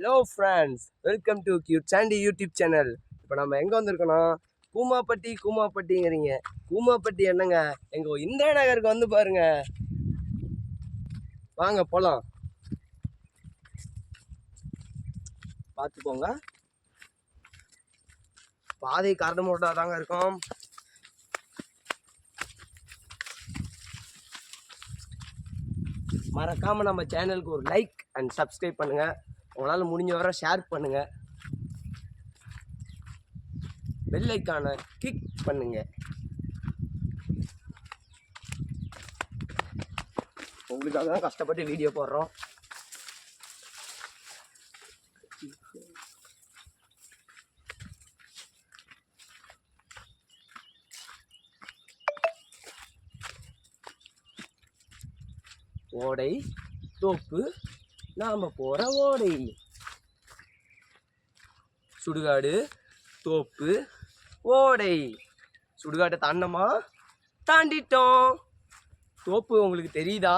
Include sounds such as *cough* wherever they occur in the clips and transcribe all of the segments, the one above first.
Hello friends welcome to cute Sandy YouTube channel இப்போ நம்ம எங்கே வந்திருக்கோன்னா கூமாப்பட்டி கூமாப்பட்டிங்கிறீங்க. கூமாப்பட்டி என்னங்க? எங்கள் இந்திரா நகருக்கு வந்து பாருங்க. வாங்க போகலாம் பார்த்துக்கோங்க. பாதை கரடு தாங்க இருக்கும். மறக்காமல் நம்ம சேனலுக்கு ஒரு லைக் அண்ட் சப்ஸ்கிரைப் பண்ணுங்கள் உங்களால் முடிஞ்ச வரை ஷேர் பண்ணுங்க. வெள்ளைக்கான ஐக்கானை கிளிக் பண்ணுங்க. உங்களுக்காக தான் கஷ்டப்பட்டு வீடியோ போடுறோம். ஓடை தோப்பு நாம் போகிற ஓடை சுடுகாடு தோப்பு ஓடை. சுடுகாட்டை தாண்டமா தாண்டிட்டோம். தோப்பு உங்களுக்கு தெரியுதா?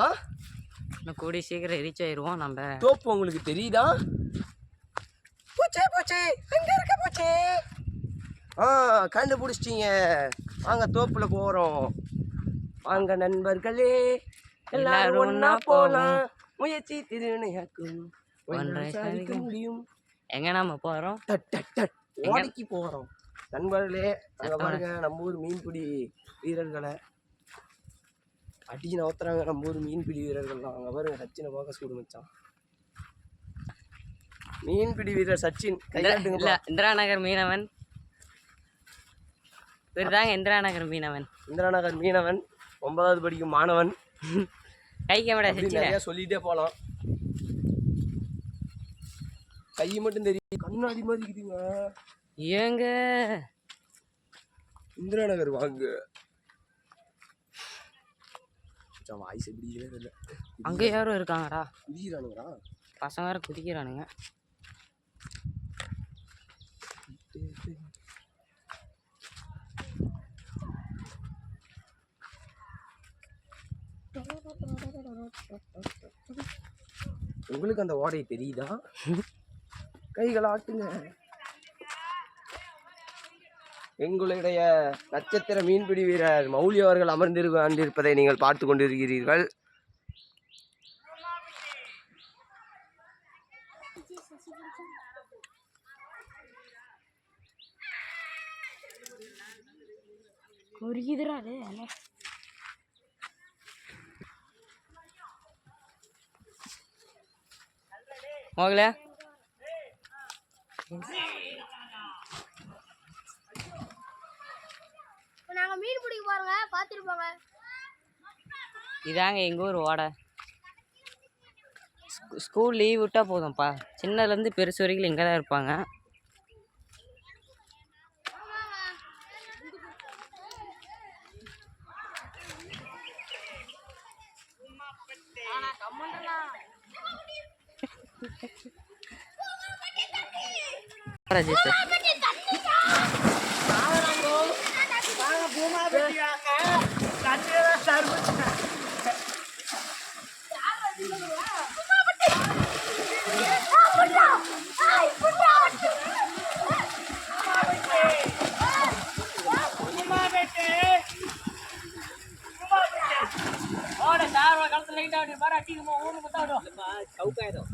இன்னும் கூடிய சீக்கிரம் ரீச் ஆயிடுவோம் நம்ம தோப்பு உங்களுக்கு தெரியுதா? பூச்சே பூச்சே. எங்க இருக்க பூச்சே? ஆ கண்டுபிடிச்சிட்டீங்க. வாங்க தோப்புல போறோம். வாங்க நண்பர்களே. எல்லாரும் ஒண்ணா போலாம். முயற்சி திருவினையாக்கும் ஒன்றை சாதிக்க முடியும். எங்க நம்ம போறோம்? டட் டட் டட்? ஓடைக்கு போறோம். நண்பர்களே அங்க பாருங்க நம்ம ஊர் மீன்பிடி வீரர்களை. அடிச்சு நவுத்துறாங்க நம்ம ஊர் மீன்பிடி வீரர்கள்லாம். அங்க பாருங்க சச்சினை பார்க்க சூடு மச்சான். மீன்பிடி வீரர் சச்சின் இந்திரா நகர் மீனவன் இவர் தாங்க இந்திரா நகர் மீனவன். இந்திரா நகர் மீனவன் ஒன்பதாவது படிக்கும் மாணவன். *laughs* கை கேமரா நிறைய சொல்லிட்டே போலாம். கை மட்டும் தெரியும். கண்ணாடி மாதிரி இருக்குதுங்க. ஏங்க? இந்திரா நகர் வாங்க வாய்ஸ் எப்படி அங்க யாரும் இருக்காங்கடா. குதிக்கிறானுங்கடா. பசங்க வேற குதிக்கிறானுங்க. உங்களுக்கு அந்த ஓடை தெரியுதா? கைகளை ஆட்டுங்க. எங்களுடைய நட்சத்திர மீன்பிடி வீரர் மௌலி அவர்கள் அமர்ந்திரு நீங்கள் பார்த்து கொண்டிருக்கிறீர்கள். குறுகிதுரா மோகல நாங்கள் மீன் பிடிக்க போகிறோங்க பார்த்துருப்போங்க இதாங்க எங்கள் ஊர் ஓடை. ஸ்கூ- ஸ்கூல் லீவ் விட்டால் போதும்ப்பா. சின்னதுலேருந்து பெருசு வரைக்கும் இங்கே தான் இருப்பாங்க. அஜித் ஓட சார் கழுத்துல லைட் ஆடி பாரு அடிக்குமா ஊருக்கு தான் சவுக்காயிடும்